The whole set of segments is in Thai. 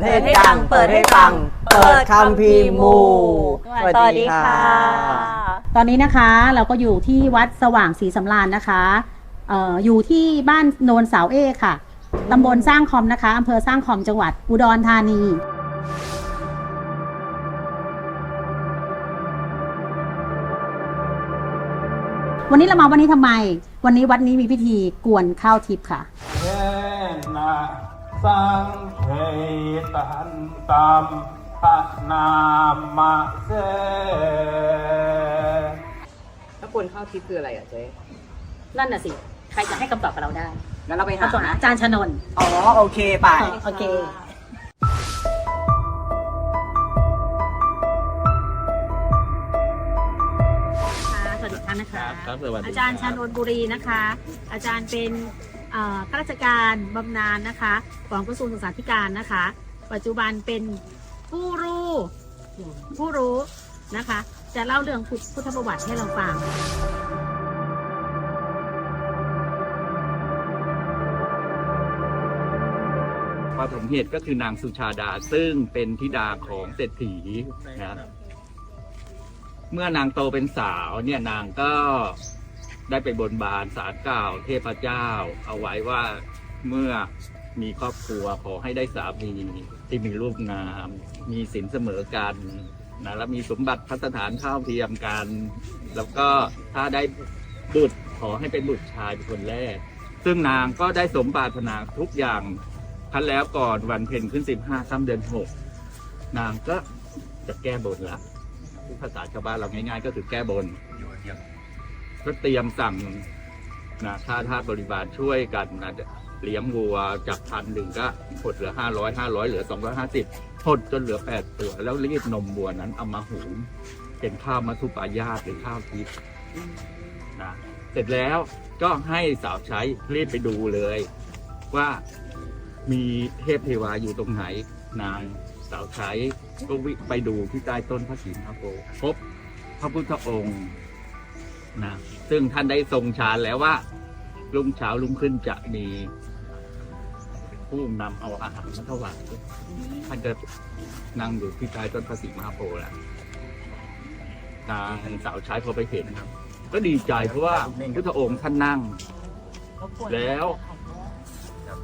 ดให้ดัง เปิดให้ฟัง เปิดคำพีร์หมู สวัสดีค่ะ ตอนนี้นะคะเราก็อยู่ที่วัดสว่างศรีสำราญนะคะเอ่ออยู่ที่บ้านโนนเสาเอกค่ะตำบลสร้างคอมนะคะอำเภอสร้างคอมจังหวัดอุดรธานี วันนี้เรามาวันนี้ทำไม วันนี้วัดนี้มีพิธีกวนข้าวทิพย์ค่ะเทนะ สังเทตันตัมพะนามะเสแล้วกวนข้าวทิพย์คืออะไรอะเจ๊นั่นน่ะสิ ใครจะให้คำตอบกับเราได้งั้นเราไปหาอาจารย์ชนนท์อ๋อ โอเค ไป โอเคค่ะสวัสดีค่ะนะคะครับสวัสดีอาจารย์ชานนท์บุรีนะคะ อาจารย์เป็นเอ่อ ข้าราชการบำนาญนะคะ ของกระทรวงศึกษาธิการนะคะ ปัจจุบันเป็นผู้รู้ผู้รู้นะคะ จะเล่าเรื่องพุทธประวัติให้เราฟังปฐมเหตุก็คือนางสุชาดาซึ่งเป็นธิดาของเศรษฐีนะเมื่อนางโตเป็นสาวเนี่ยนางก็ ได้ไปบนบานสารกล่าวเทพเจ้า เอาไว้ว่าเมื่อมีครอบครัวขอให้ได้สามีที่มีรูปงาม มีสินเสมอกันนะแล้วมีสมบัติพัสถานเท่าเทียมกัน แล้วก็ถ้าได้บุตรขอให้เป็นบุตรชายเป็นคนแรก ซึ่งนางก็ได้สมปรารถนาทุกอย่างคันแล้วก่อนวันเพ็ญขึ้นสิบห้าค่ำเดือนหกนางก็จะแก้บนละภาษาชาวบ้านเราง่ายๆ ก็คือแก้บน ก็เตรียมสั่งนะข้าทาสบริบาลช่วยกันนะเลี้ยงวัวจากพันหนึ่งก็หดเหลือห้าร้อยห้าร้อยเหลือสองร้อยห้าสิบหดจนเหลือแปดตัวแล้วรีดนมวัวนั้นเอามาหุงเป็นข้าวมัทุปายาตหรือข้าวทิพย์นะเสร็จแล้วก็ให้สาวใช้รีบไปดูเลย ว่ามีเทพเทวาอยู่ตรงไหน นางสาวใช้ก็วิไปดูที่ใต้ต้นพระศรีมหาโพธิ์พบพระพุทธองค์ นะซึ่งท่านได้ทรงฌานแล้วว่ารุ่งเช้ารุ่งขึ้นจะมี ผู้นำเอาอาหารมาถวายท่านก็นั่งอยู่ที่ใต้ต้นพระศรีมหาโพธิ์แหละนางสาวใช้พอไปเห็นครับ ก็ดีใจเพราะว่าพุทธองค์ท่านนั่ง แล้ว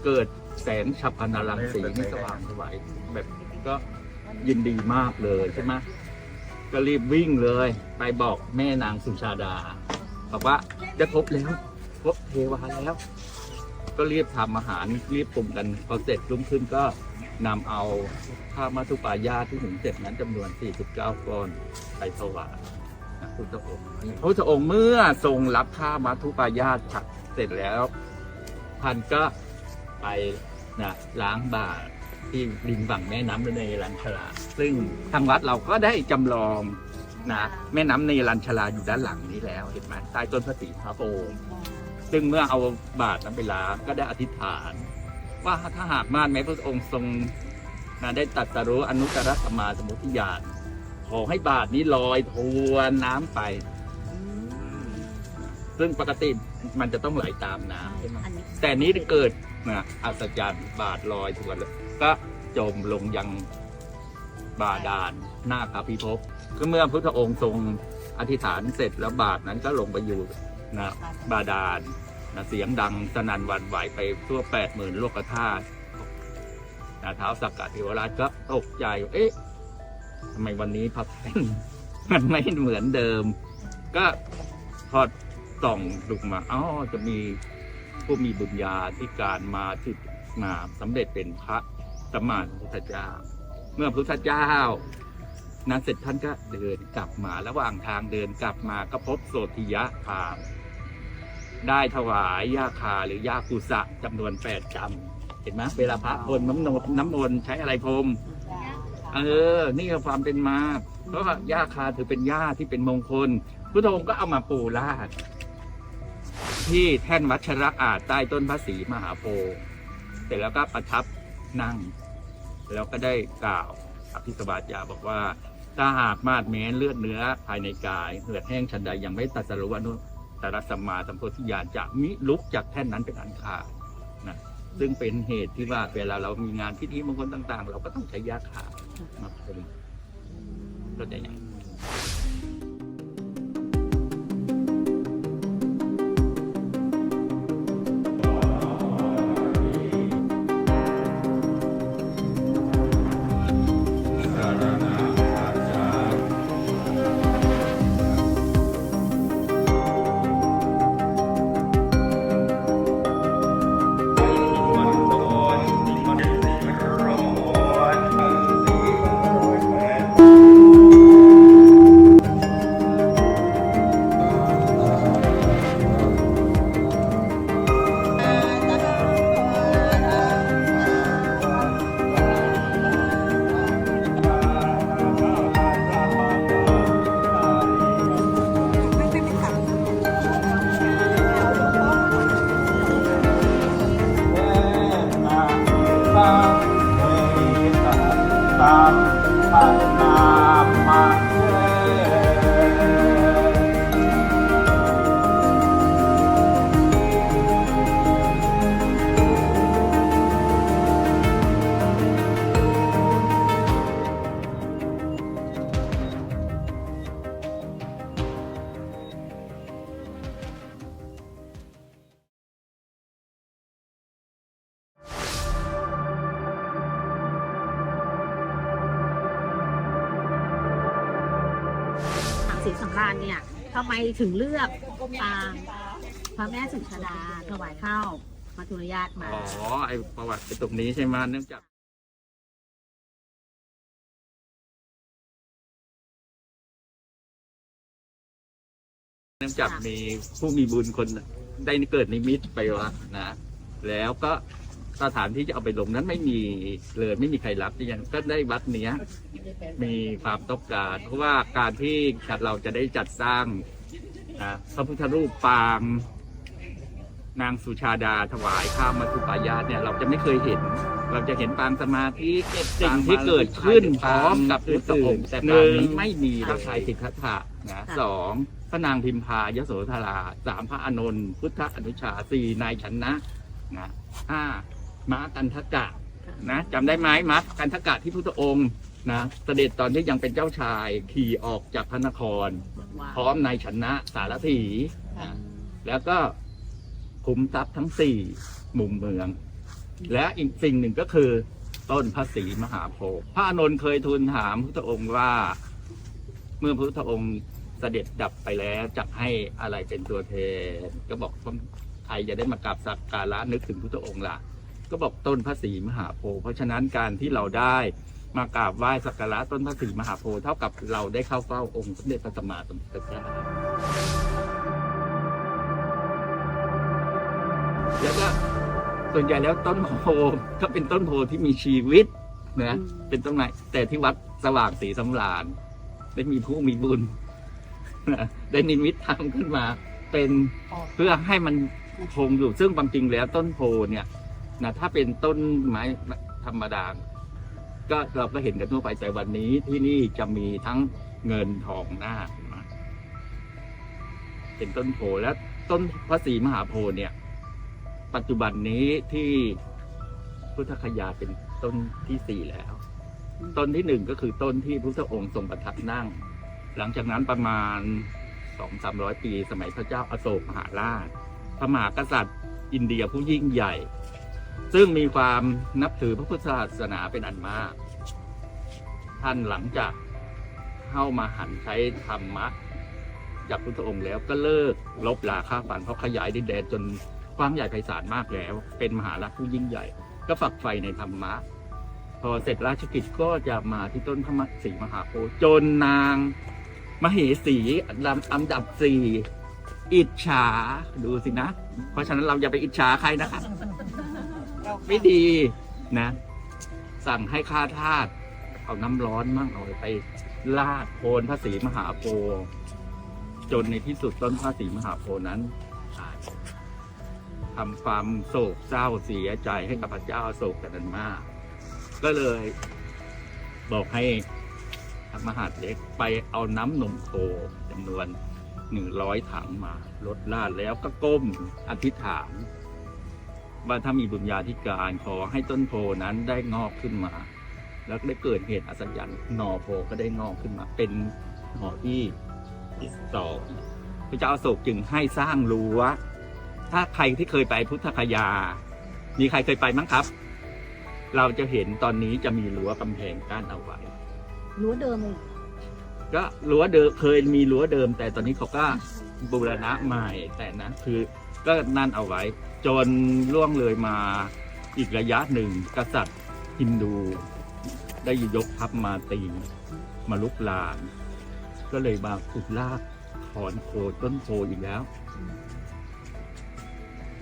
เกิดแสงฉับพนารังสีไม่สว่างสวยแบบก็ยินดีมากเลยใช่ไหม ก็รีบวิ่งเลย ไปบอกแม่นางสุชาดาบอกว่าได้พบแล้วพบเทวาแล้ว ก็รีบทำอาหารรีบปรุงกันพอเสร็จรุ่งขึ้นก็นำเอาข้ามัทุปายาที่หุงเสร็จนั้นจำนวน 49 ก้อนไปถวายพระพุทธองค์พระพุทธองค์เมื่อทรงรับข้ามัทุปายาฉักเสร็จแล้วท่านก็ไปนะล้างบาตร ที่ริมฝั่งแม่น้ำในลันชลา ซึ่งทางวัดเราก็ได้จำลองนะแม่น้ำในลันชลาอยู่ด้านหลังนี้แล้วเห็นไหมใต้ต้นพระศรีพระโพธิ์ซึ่งเมื่อเอาบาตรนั้นไปล้างก็ได้อธิษฐาน ว่าถ้าหากมาดแม้พระองค์ทรงนะได้ตรัดสรู้อนุตตรสัมมาสมมุติญาณขอให้บาตรนี้ลอยทวนน้ำไป ซึ่งปกติมันจะต้องไหลตามน้ำใช่ไหมแต่นี้เกิดนะอัศจรรย์บาดลอยถวนเลย ก็จมลงยังบาดาลหน้าพระพิภพก็เมื่อพุทธองค์ทรงอธิษฐานเสร็จแล้วบาทนั้นก็ลงไปอยู่นะบาดาลนะเสียงดังสนั่นหวั่นไหวไปทั่วแปดหมื่นโลกธาตุนะเท้าสักกะเทวราชก็ตกใจ เอ๊ะทำไมวันนี้พระท่นมันไม่เหมือนเดิม ก็พอส่องดูมาอ๋อจะมีผู้มีบุญญาธิการมาถึงมาสำเร็จเป็นพระ สมมาพุทธเจ้า เมื่อพุทธเจ้า นั้นเสร็จท่านก็เดินกลับมาระหว่างทางเดินกลับมาก็พบโสธิยะพาม ได้ถวายยาคาหรือยากุสะจำนวนแปดกำเห็นไหมเวลาพระพรน้ำนมน้ำมนต์ใช้อะไรพรมเออ นี่คือความเป็นมา เพราะว่ายาคาถือเป็นยาที่เป็นมงคลพุทธองค์ก็เอามาปูราดที่แท่นวัชระอาจใต้ต้นพระศรีมหาโพธิ์เสร็จแล้วก็ประทับ นั่ง แล้วก็ได้กล่าวอภิสบาทยาบอกว่า ถ้าหากมาดแม้นเลือดเนื้อภายในกาย เหือดแห้งชันใดยังไม่ตัดสรุวานุตตรสัมมาสัมโพธิญาณจะมิลุกจากแท่นนั้นเป็นอันขาดนะซึ่งเป็นเหตุที่ว่าเวลาเรามีงานพิธีมงคลต่าง ๆ เราก็ต้องใช้ยาขาวมาคุมก็จะอย่าง ถึงเลือกปางพระแม่สุชาดาถวายข้าวมาทุรยาตมาอ๋อไอประวัติเป็นตรงนี้ใช่ไหมเนื่องจากเนื่องจากมีผู้มีบุญคนได้เกิดนิมิตไปวัดนะ แล้วก็สถานที่จะเอาไปลงนั้นไม่มีเลยไม่มีใครรับที่ยังก็ได้วัดเนี้ยมีความต้องการ เพราะว่าการที่เราจะได้จัดสร้าง นะพระพุทธรูปปางนางสุชาดาถวายข้าวมัทุปายาตเนี่ยเราจะไม่เคยเห็น เราจะเห็นปางสมาธิสิ่งที่เกิดขึ้นพร้อมกับอื่นๆแต่ปางนี้ไม่มีพระชายสิทธัตถะนะสองพระนางพิมพายโสธราสามพระอานนท์พุทธอนุชาสี่นายชนะนะห้าม้ากันทกะนะจำได้ไหมม้ากันทกะที่พุทธองค์ นะเสด็จตอนที่ยังเป็นเจ้าชายขี่ออกจากพระนคร พร้อมนายชนะสารถีนะแล้วก็คุมทรัพย์ทั้งสี่มุมเมือง และอีกสิ่งหนึ่งก็คือต้นพระศรีมหาโพธิ์พระอานนท์เคยทูลถามพุทธองค์ว่า เมื่อพระพุทธองค์เสด็จดับไปแล้วจะให้อะไรเป็นตัวแทนก็บอกว่าใครจะได้มากราบสักการะนึกถึงพุทธองค์ล่ะ ก็บอกต้นพระศรีมหาโพธิ์เพราะฉะนั้นการที่เราได้ มากราบไหว้สักการะต้นพระศรีมหาโพธิ์เท่ากับเราได้เข้าเฝ้าองค์สมเด็จพระสัมมาสัมพุทธเจ้าแล้วก็ส่วนใหญ่แล้วต้นโพก็เป็นต้นโพที่มีชีวิตนะเป็นต้นไม้แต่ที่วัดสว่างสีสำราญได้มีผู้มีบุญนะได้นิมิตทำขึ้นมา เป็นเพื่อให้มันคงอยู่ซึ่งความจริงแล้วต้นโพเนี่ยนะถ้าเป็นต้นไม้ธรรมดา ก็เราก็เห็นกันทั่วไปแต่วันนี้ที่นี่จะมีทั้งเงินทองหน้าเป็นต้นโพและต้นพระศรีมหาโพธิ์เนี่ย ปัจจุบันนี้ที่พุทธคยาเป็นต้นที่สี่แล้ว ต้นที่หนึ่งก็คือต้นที่พระพุทธองค์ทรงประทับนั่ง หลังจากนั้นประมาณสองสามร้อยปี สมัยพระเจ้าอโศกมหาราชพระมหากษัตริย์ อินเดียผู้ยิ่งใหญ่ ซึ่งมีความนับถือพระพุทธศาสนาเป็นอันมาก ท่านหลังจากเข้ามาหันใช้ธรรมะ จากพุทธองค์แล้วก็เลิกลบลาค่าฟันเพราะขยายดินแดนจนกว้างใหญ่ไพศาลมากแล้ว เป็นมหาราชผู้ยิ่งใหญ่ ก็ฝักใฝ่ในธรรมะ พอเสร็จราชกิจก็จะมาที่ต้นพระศรีมหาโพธิ์จนนางมเหสีลำอันดับสี่อิจฉาดูสินะ เพราะฉะนั้นเราอย่าไปอิจฉาใครนะคะ ไม่ดีนะ สั่งให้ข้าทาสเอาน้ำร้อนมั่งเอาไปลาดโคนพระศรีมหาโพธิ์จนในที่สุดต้นพระศรีมหาโพธิ์นั้นตายทำความโศกเศร้าเสียใจให้กับพระเจ้าโศกกันนั้นมาก ก็เลย บอกให้มหาดเล็กไปเอาน้ำนมโคจำนวนหนึ่งร้อยถังมาลดลาดแล้วก็ก้มอธิษฐาน ว่าถ้ามีบุญญาธิการขอให้ต้นโพนั้นได้งอกขึ้นมา แล้วก็ได้เกิดเหตุอัศจรรย์หน่อโพก็ได้งอกขึ้นมา เป็นหน่อที่สองพระเจ้าอโศกจึงให้สร้างรั้วถ้าใครที่เคยไปพุทธคยา มีใครเคยไปมั้งครับ เราจะเห็นตอนนี้จะมีรั้วกำแพงกั้นเอาไว้รั้วเดิมเลยก็รั้วเดิมเคยมีรั้วเดิม แต่ตอนนี้เขาก็บูรณะใหม่แต่นะคือ ก็นั่นเอาไว้ จนล่วงเลยมาอีกระยะหนึ่งกษัตริย์ฮินดู ได้ยกทัพมาตีมาลุกลาน ก็เลยมาขุดลากถอนโคนต้นโพอีกแล้ว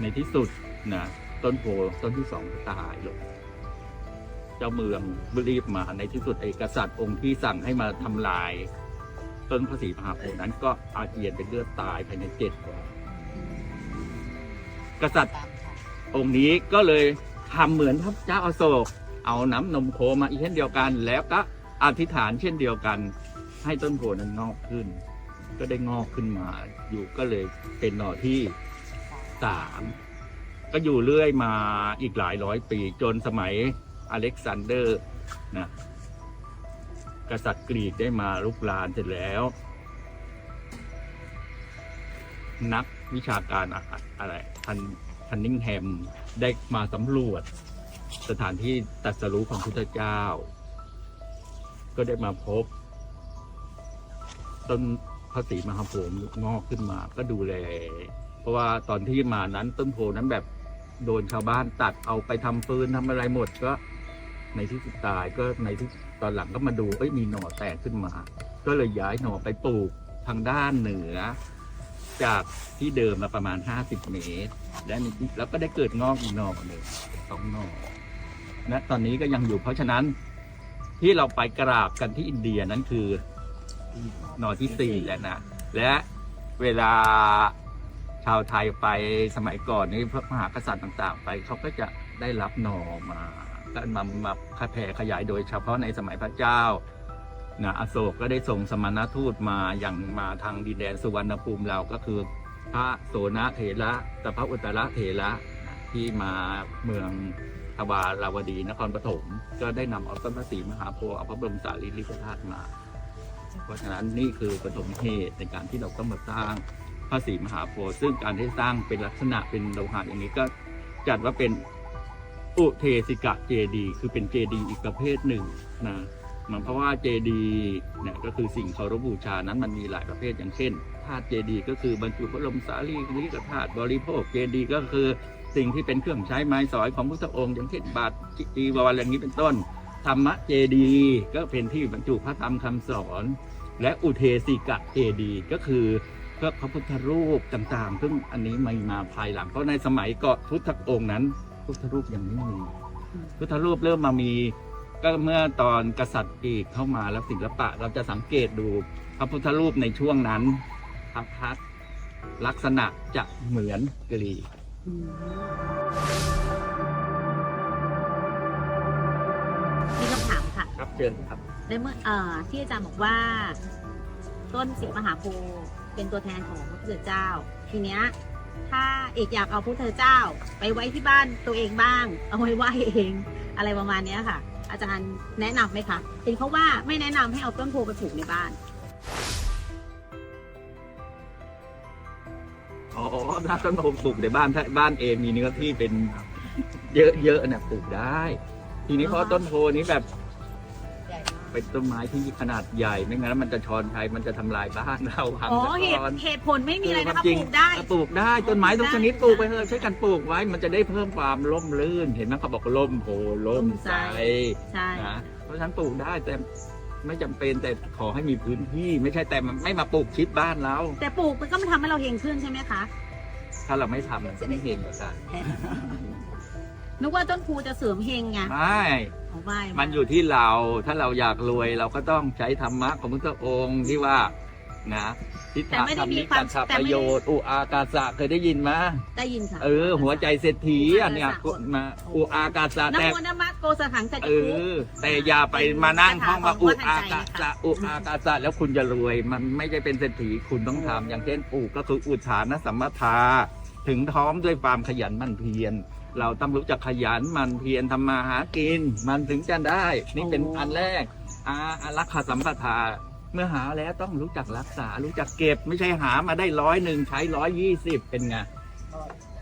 ในที่สุดนะต้นโพต้นที่สองก็ตายลงเจ้าเมืองรีบมาในที่สุดเอกษัตริย์องค์ที่สั่งให้มาทำลาย ต้นพระศรีมหาโพธิ์นั้นก็อาเจียนเป็นเลือดตายภายในเจ็ดวัน กษัตริย์องค์นี้ก็เลยทำเหมือนพระเจ้าอโศก เอาน้ำนมโคมาอีกเช่นเดียวกัน แล้วก็อธิษฐานเช่นเดียวกัน ให้ต้นโพนั้นงอกขึ้น ก็ได้งอกขึ้นมา อยู่ก็เลยเป็นหน่อที่สามก็อยู่เรื่อยมาอีกหลายร้อยปีจนสมัยอเล็กซานเดอร์นะกษัตริย์กรีกได้มาลุกลานเสร็จแล้ว นักวิชาการอะไร ทันทันนิงแฮมได้มาสำรวจ สถานที่ตรัสรู้ของพุทธเจ้า ก็ได้มาพบ ต้นพระศรีมหาโพธิ์งอกขึ้นมาก็ดูแล เพราะว่าตอนที่มานั้นต้นโพนั้นแบบโดนชาวบ้านตัดเอาไปทำปืนทำอะไรหมดก็ในที่สุดตายก็ในที่ตอนหลังก็มาดูเอ้ยมีหน่อแตกขึ้นมา ก็เลยย้ายหน่อไปปลูกทางด้านเหนือ จากที่เดิมมาประมาณ 50 เมตร และมีแล้วก็ได้เกิดงอกอีกหน่อหนึ่งสองหน่อนะตอนนี้ก็ยังอยู่เพราะฉะนั้นที่เราไปกราบกันที่อินเดียนั้นคือหน่อที่สี่แล้วนะและเวลาชาวไทยไปสมัยก่อนนี้พระมหากษัตริย์ต่างๆ ไปเขาก็จะได้รับหน่อมาก็มามาแผ่ขยายโดยเฉพาะในสมัยพระเจ้า นะอโศกก็ได้ส่งสมณทูตมาอย่างมาทางดินแดนสุวรรณภูมิเราก็คือ พระโสนเถระกับพระอุตระเถระนะที่มาเมืองทวาราวดีนครปฐมก็ได้นำเอาต้นพระศรีมหาโพธิ์เอาพระบรมสารีริกธาตุมา เพราะฉะนั้นนี่คือปฐมเหตุในการที่เราต้องมาสร้างพระศรีมหาโพธิ์ซึ่งการที่สร้างเป็นลักษณะเป็นโลหะอย่างนี้ก็จัดว่าเป็นอุเทสิกะเจดี คือเป็นเจดีอีกประเภทหนึ่งนะ มันเพราะว่าเจดีเนี่ยก็คือสิ่งเคารพบูชานั้นมันมีหลายประเภทอย่างเช่นธาตุเจดีก็คือบรรจุพระบรมสารีริกธาตุบริโภคเจดีก็คือสิ่งที่เป็นเครื่องใช้ไม้สอยของพุทธองค์อย่างเช่นบาตรจีวรอย่างนี้เป็นต้น ธรรมเจดีก็เป็นที่บรรจุพระธรรมคำสอน และอุเทสิกะเจดีก็คือพระพระพุทธรูปต่างๆ ซึ่งอันนี้ไมามาภายหลังเพราะในสมัยก่อนพุทธองค์นั้น พุทธรูปยังไม่มีพุทธรูปเริ่มมามี ก็เมื่อตอนกษัตริย์อีกเข้ามาแล้วศิลปะ เราจะสังเกตดูพระพุทธรูปในช่วงนั้นพระพักตร์ลักษณะจะเหมือนกรีกมีคำถามค่ะ ครับเชิญครับในเมื่อเอ่อที่อาจารย์บอกว่า ต้นสีมหาโพธิ์เป็นตัวแทนของพระพุทธเจ้า ทีเนี้ย ถ้าเอกอยากเอาพระพุทธเจ้า ไปไว้ที่บ้านตัวเองบ้าง เอาไว้ไหว้เอง อะไรประมาณเนี้ยค่ะ อาจารย์แนะนำไหมคะเห็นเขาว่าไม่แนะนำให้เอาต้นโพไปปลูกในบ้าน อ๋อถ้าต้นโพปลูกในบ้านถ้าบ้านเองมีเนื้อที่เป็น เยอะๆเนี่ยปลูกได้ ทีนี้เพราะต้นโพนี้แบบ เป็นต้นไม้ที่ขนาดใหญ่ไม่งั้นมันจะชอนชัยมันจะทำลายบ้านเราพังอ๋อซะเหตุก่อนเหตุผลไม่มีอะไรนะคะจริงปลูกได้ ปลูกได้ต้นไม้ทุกชนิดปลูกไปเถอะช่วยกันปลูกไว้ มันจะได้เพิ่มความร่มรื่น เห็นไหมเขาบอกร่มโพล่มใสใช่นะเพราะฉะนั้นปลูกได้แต่ไม่จำเป็นแต่ขอให้มีพื้นที่ ไม่ใช่แต่มันไม่มาปลูกชิดบ้านเราแต่ปลูกมันก็มันทำให้เราเฮงขึ้นใช่ไหมคะ ถ้าเราไม่ทำมันจะไม่เห็นกัน นึกว่าต้นพูจะเสริมเฮงไงไม่เอาไม่มันอยู่ที่เราถ้าเราอยากรวยเราก็ต้องใช้ธรรมะของพุทธองค์ที่ว่านะทิฏฐธรรมนิกัตถประโยชน์อุอากาสะเคยได้ยินไหมได้ยินค่ะเออ หัวใจเศรษฐีอันเนี้ยมาอุอากาสะนะแต่โมนะมะโกสถังสัจเอจุอแต่อย่าไปมานั่งท่องมาอุอากาสะอุอากาสะแล้วคุณจะรวย มันไม่ใช่เป็นเศรษฐีคุณต้องทำอย่างเช่นอุก็คืออุทานสัมมทา ถึงท้อมด้วยความขยันหมั่นเพียร เราต้องรู้จักขยันหมันเพียรทำมาหากิน มันถึงจะได้ นี่เป็นอันแรกอาอารักขาสัมปทา เมื่อหาแล้วต้องรู้จักรักษา รู้จักเก็บไม่ใช่หามาได้ร้อยหนึ่งใช้ร้อยยี่สิบเป็นไง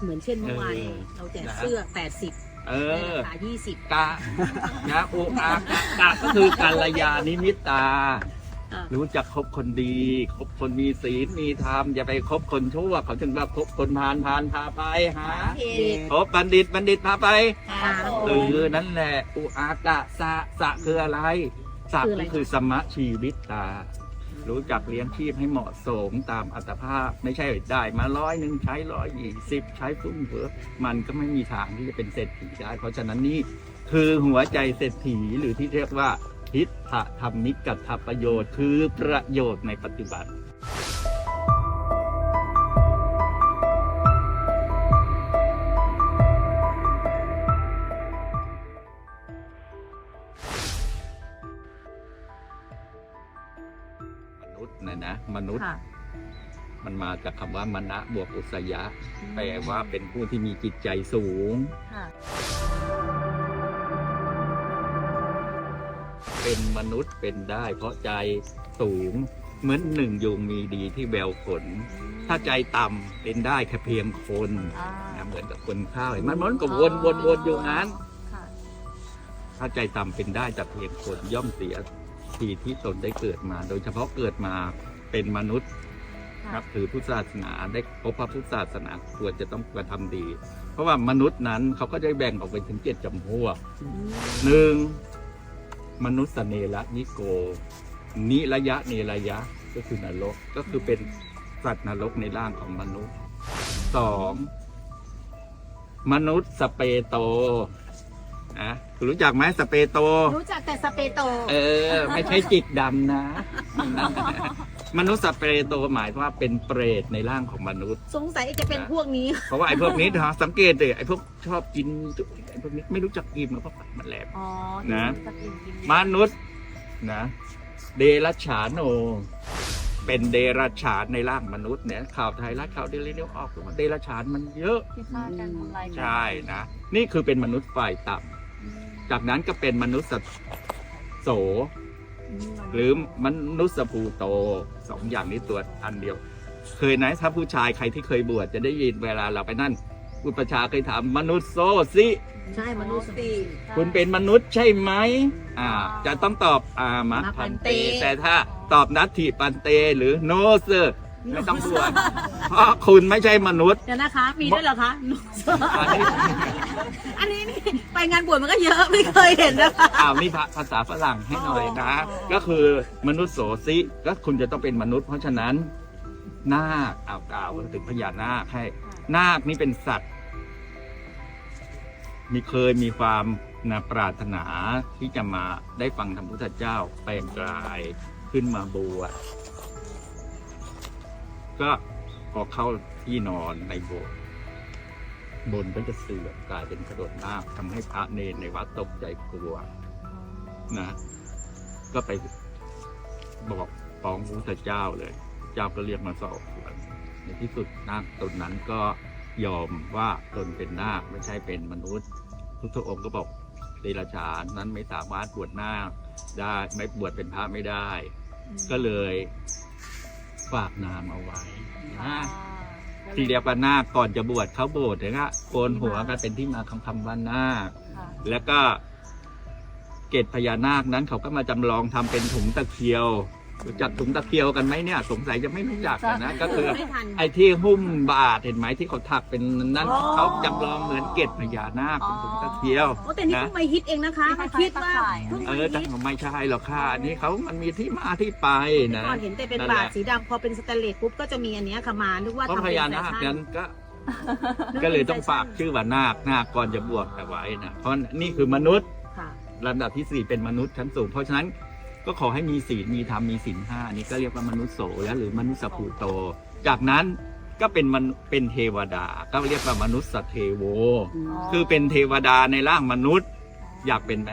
เหมือนเช่นเมื่อวานเออเราแจกนะเสื้อ80เอในอราคา20กะนะโออากะกะก็คือการละยานิมิตตาอะ รู้จักคบคนดีคบคนมีศีลมีธรรมอย่าไปคบคนชั่วเขาถึงว่าคบคนพาลพาลพาไปหาเหตุคบบัณฑิตบัณฑิตพาไปหาเออนั่นแหละอุอากะสะสะคืออะไรสะคืออะไรก็คือสมะชีวิตตา รู้จักเลี้ยงชีพให้เหมาะสมตามอัตภาพ ไม่ใช่ได้มาร้อยหนึ่งใช้ร้อยยี่สิบใช้ฟุ่มเฟือมันก็ไม่มีทางที่จะเป็นเศรษฐีได้ เพราะฉะนั้นนี่คือหัวใจเศรษฐีหรือที่เรียกว่า ทิฏฐธรรมิกัตถประโยชน์ คือประโยชน์ในปัจจุบันมนุษย์นะนะมนุษย์ค่ะมันมาจากคำว่ามณะบวกอุสยะแปลว่าเป็นผู้ที่มีจิตใจสูง เป็นมนุษย์เป็นได้ เพราะใจสูงเหมือนหนึ่งยุงมีดีที่แววขน ถ้าใจต่ำเป็นได้แค่เพียงคนอ่านะเหมือนกับคนข้าวเห็นมันมันก็วนวนวนอยู่งั้นค่ะถ้าใจต่ำเป็นได้แต่เพียงคนย่อมเสียทีที่ตนได้เกิดมา โดยเฉพาะเกิดมาเป็นมนุษย์ค่ะครับถือพุทธศาสนาได้พบพระพุทธศาสนาควรจะต้องกระทำดี เพราะว่ามนุษย์นั้นเขาก็ได้แบ่งออกเป็นถึงเจ็ดจำพวกหนึ่ง มนุษย์เนระนิโก นิระยะเนระยะก็คือนรกก็คือเป็นสัตว์นรกในร่างของมนุษย์สองมนุษย์สเปโตนะคุณรู้จักไหมสเปโต รู้จักแต่สเปโต เออ ไม่ใช่จิตดำนะ มนุษย์สเปรโตหมายว่าเป็นเปรตในร่างของมนุษย์ สงสัยจะเป็นพวกนี้ เพราะว่าไอ้พวกนี้นะสังเกตเลยไอ้พวกชอบกินไอ้พวกนี้ไม่รู้จักกินมันเพราะปากมันแหลมอ๋อนะจะกินกินมนุษย์นะเดรัจฉานโน เป็นเดรัจฉานในร่างมนุษย์เนี่ยข่าวไทยรัฐข่าวเดลินิวออกว่าเดรัจฉานมันเยอะที่ฆ่ากันทำลายกันใช่นะ นี่คือเป็นมนุษย์ฝ่ายต่ำจากนั้นก็เป็นมนุษย์โส หรือมนุษย์ภูโตสองอย่างนี้ตัวอันเดียว เคยไหมถ้าผู้ชายใครที่เคยบวชจะได้ยินเวลาเราไปนั่นอุปชฌาย์เคยถามมนุษย์โซสิใช่มนุษย์สติคุณเป็นมนุษย์ใช่ไหมอ่า จะต้องตอบอามะมะพัพันนเตเต แต่ถ้าตอบนัตถิปันเตหรือโนเซอร์ ไม่ต้องบวชเพราะคุณไม่ใช่มนุษย์ เดี๋ยวนะคะ มีด้วยเหรอคะ อันนี้ อันนี้นี่ไปงานบวชมันก็เยอะไม่เคยเห็นนะคะ อ้าวนี่ภาษาฝรั่งให้หน่อยนะก็คือมนุษย์โสสิก็คุณจะต้องเป็นมนุษย์ เพราะฉะนั้นนาคเอากล่าวถึงพญานาคให้นาคนี่เป็นสัตว์ มีเคยมีความนาปรารถนาที่จะมาได้ฟังธรรมพุทธเจ้าแปลงกายขึ้นมาบวช ก็พอเข้าที่นอนในโบสถ์บนก็จะเสื่อมกลายเป็นกระโดดนาคทำให้พระเนรในวัดตกใจกลัวนะ ก็ไปบอกฟ้องพระพุทธเจ้าเลย เจ้าก็เรียกมาสอบสวนในที่สุดนาคตนนั้นก็ยอมว่าตนเป็นนาคไม่ใช่เป็นมนุษย์ พุทธองค์ก็บอกเดรัจฉานนั้นไม่สามารถบวชนาคได้ไม่บวชเป็นพระไม่ได้ ก็เลย ฝากนามเอาไว้นะที่เรียกว่านาคก่อนจะบวชเขาโบสถ์เนี่ยก็โกนหัวกันเป็นที่มาของคำว่านาคค่ะแล้วก็เกตพญานาคนั้นเขาก็มาจำลองทำเป็นถุงตะเคียว รู้จักถุงตะเคียวกันไหมเนี่ย สงสัยจะไม่รู้จักกันนะ ก็คือ ไม่ทัน ไอ้ที่หุ้มบาทเห็นไหมที่เขาถักเป็นนั่นอ๋อ เขาจำลองเหมือนเกตพญานาคเป็นถุงตะเคียวโอ้แต่นี่นะเพิ่งมาฮิตเองนะคะคล้ายๆคิดว่าตะข่ายอะเพิ่งเอมาอฮิแต่ตไม่ใช่หรอกค่ะอันนี้เขามันมีที่มาที่ไปแต่นะ ก่อนเห็นแต่เป็นนั่นแหละบาทสีดำพอเป็นสแตนเลสปุ๊บก็จะมีอันเนี้ยค่ะมานึกว่าเพราะทำพเป็นญาแฟนาคชั่นั้นนก็ ก็เลยต้องฝากชื่อว่านาคนาคก่อนจะบวชเอาไว้นะเพราะนี่คือมนุษย์ค่ะ ลำดับที่สี่เป็นมนุษย์ชั้นสูง เพราะฉะนั้น ก็ขอให้มีศีลมีธรรมมีศีลห้านี่ก็เรียกว่ามนุษย์โสแล้วหรือมนุษย์สภูโต จากนั้นก็เป็นมนุเป็นเทวดา ก็เรียกว่ามนุษย์สเทโว คือเป็นเทวดาในร่างมนุษย์ อยากเป็นไหม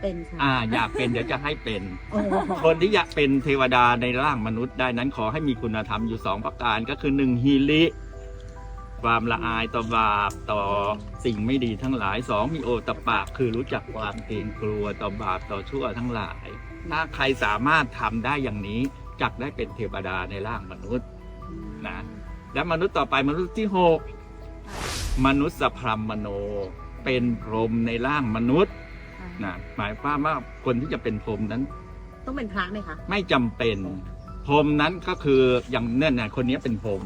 เป็นค่ะอ่าอยากเป็นเดี๋ยวจะให้เป็นโอ้โหคนที่อยากเป็นเทวดาในร่างมนุษย์ได้นั้นขอให้มีคุณธรรมอยู่สองประการก็คือหนึ่งฮีริ ความละอายต่อบาปต่อสิ่งไม่ดีทั้งหลายสองมีโอตปปะคือรู้จักความเกรงกลัวต่อบาปต่อชั่วทั้งหลาย ถ้าใครสามารถทำได้อย่างนี้จักได้เป็นเทวดาในร่างมนุษย์นะและมนุษย์ต่อไปมนุษย์ที่หกมนุษย์สพรหมมโน เป็นพรหมในร่างมนุษย์นะหมายความว่าคนที่จะเป็นพรหมนั้น ต้องเป็นพระไหมคะ ไม่จำเป็นพรหมนั้นก็คืออย่างเนี่ยนะคนนี้เป็นพรหม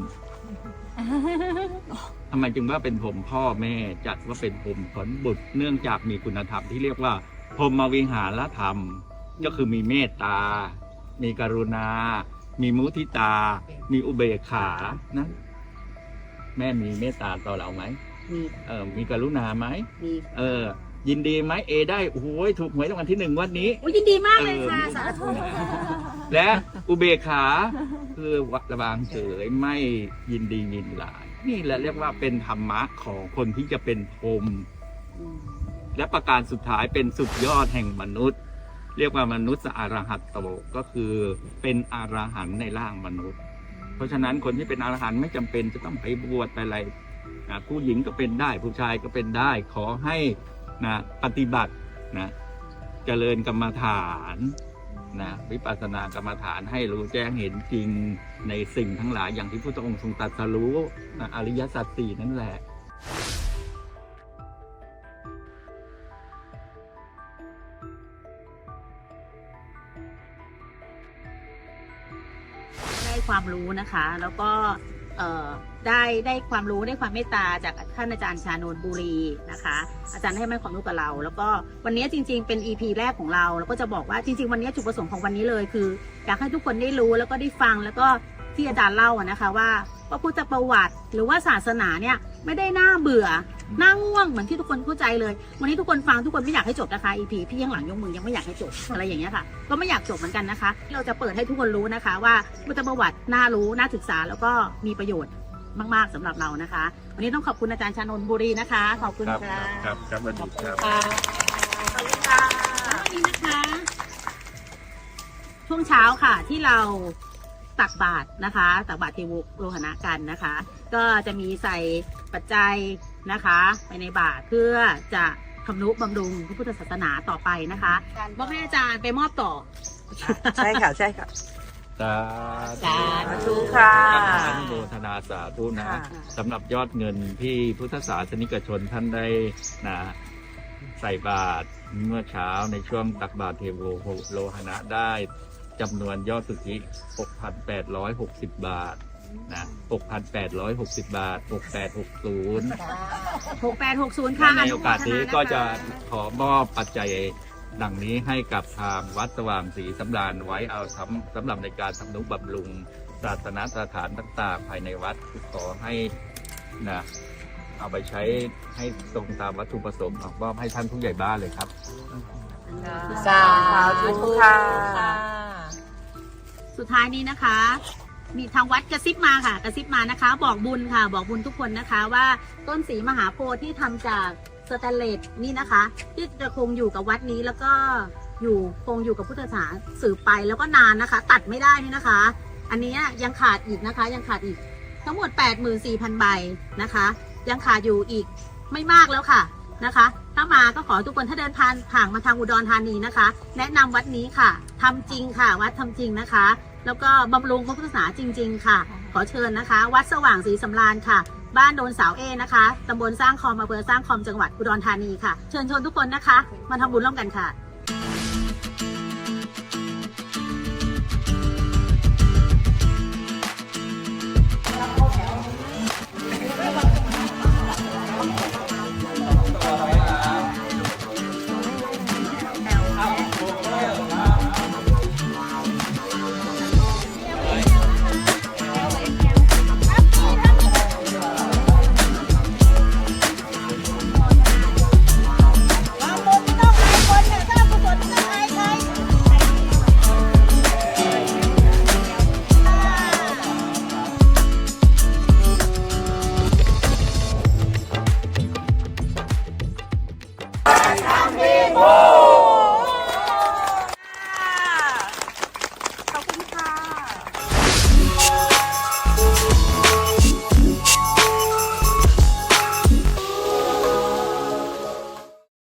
ทำไมจึงว่าเป็นพรหมพ่อแม่จัดว่าเป็นพรหมผลบุตรเนื่องจากมีคุณธรรมที่เรียกว่าพรหมวิหารธรรม ก็คือมีเมตตา มีกรุณา มีมุทิตา มีอุเบกขานะแม่มีเมตตาต่อเราไหมมีเออมีกรุณาไหมมีเออ ยินดีไหมเอได้โอ้โหถูกหวยรางวัลที่หนึ่งวันนี้โอ้ยยินดีมากเลยค่ะเออสาธุและอุเบกขาคือวัดวางเฉยไม่ยินดียินหลาย นี่แหละเรียกว่าเป็นธรรมะของคนที่จะเป็นพรหมและประการสุดท้ายเป็นสุดยอดแห่งมนุษย์ เรียกว่ามนุษย์อรหัตโตก็คือเป็นอรหันต์ในร่างมนุษย์ เพราะฉะนั้นคนที่เป็นอรหันต์ไม่จำเป็นจะต้องไปบวชไปอะไรนะผู้หญิงก็เป็นได้ผู้ชายก็เป็นได้ขอให้ นะปฏิบัตินะเจริญกรรมฐานนะวิปัสสนากรรมฐานให้รู้แจ้งเห็นจริงในสิ่งทั้งหลายอย่างที่พระองค์ทรงตรัสรู้นะอริยสัจสี่นั่นแหละได้ความรู้นะคะ แล้วก็ ได้ได้ความรู้ได้ความเมตตาจากท่านอาจารย์ชาโนนบุรีนะคะ อาจารย์ให้มาความรู้กับเรา แล้วก็วันนี้จริง ๆ เป็น EP แรกของเรา แล้วก็จะบอกว่าจริง ๆ วันนี้จุดประสงค์ของวันนี้เลยคือ อยากให้ทุกคนได้รู้แล้วก็ได้ฟังแล้วก็ที่อาจารย์เล่านะคะว่าพระพุทธประวัติหรือว่าศาสนาเนี่ยไม่ได้น่าเบื่อ น่าง่วงเหมือนที่ทุกคนเข้าใจเลย วันนี้ทุกคนฟังทุกคนไม่อยากให้จบนะคะ EP พี่ยังหลังยกมือยังไม่อยากให้จบอะไรอย่างเงี้ยค่ะ ก็ไม่อยากจบเหมือนกันนะคะ เราจะเปิดให้ทุกคนรู้นะคะ ว่าพุทธประวัติน่ารู้น่าศึกษาแล้วก็มีประโยชน์มาก ๆสำหรับเรานะคะ วันนี้ต้องขอบคุณอาจารย์ชานนท์บุรีนะคะ ขอบคุณครับค่ะครับครับสวัสดีครับค่ะขอบคุณค่ะวันนี้นะคะ ช่วงเช้าค่ะที่เราตักบาตรนะคะ ตักบาตรเทวุโลหณะกันนะคะ ก็จะมีใส่ปัจจัย นะคะไปในบาตรเพื่อจะทำนุบำรุงพระพุทธศาสนาต่อไปนะคะบอกให้อาจารย์ไปมอบต่อ ใช่ค่ะ ใช่ค่ะ สาสาธุค่ะอนุโมทนาสาธุนะค่ะ สำหรับยอดเงินที่พุทธศาสนิกชนท่านได้นะใส่บาตรเมื่อเช้าในช่วงตักบาตรเทโวโลหณะได้จำนวนยอดสุทธิ 6,860 บาท นะ6,860 บาท 6860 หกแปดหกศูนย์ค่ะในโอกาสนี้นุโมทาก็จะนคขอมอบปัจจัยดังนี้ให้กับทางวัดสว่างศรีสำราญไว้เอาสำสำหรับในการทำนุบำรุงศาสนสถานต่างๆ ภายในวัดขอให้นะเอาไปใช้ให้ตรงตามวัตถุประสงค์ขอมอบให้ท่านผู้ใหญ่บ้านเลยครับ สาธุค่ะ สุดท้ายนี้นะคะ มีทางวัดกระซิบมาค่ะกระซิบมานะคะ บอกบุญค่ะ บอกบุญทุกคนนะคะว่าต้นสีมหาโพธิ์ที่ทำจากสแตนเลสนี่นะคะ ที่จะคงอยู่กับวัดนี้แล้วก็อยู่คงอยู่กับพุทธศาสนาสืบไปแล้วก็นานนะคะ ตัดไม่ได้นี่นะคะ อันนี้ยังขาดอีกนะคะ ยังขาดอีกทั้งหมด 84,000 ใบนะคะ ยังขาดอยู่อีกไม่มากแล้วค่ะนะคะ ถ้ามาก็ขอทุกคนถ้าเดินผ่านผ่านมาทางอุดรธานีนะคะ แนะนำวัดนี้ค่ะทำจริงค่ะ วัดทำจริงนะคะ แล้วก็บำรุงพระพุทธศาสนาจริง ๆ ค่ะ ขอเชิญนะคะ วัดสว่างศรีสำราญค่ะ บ้านโดนเสาเอนะคะตำบลสร้างคอมอำเภอสร้างคอมจังหวัดอุดรธานีค่ะ เชิญชวนทุกคนนะคะ มาทำบุญร่วมกันค่ะ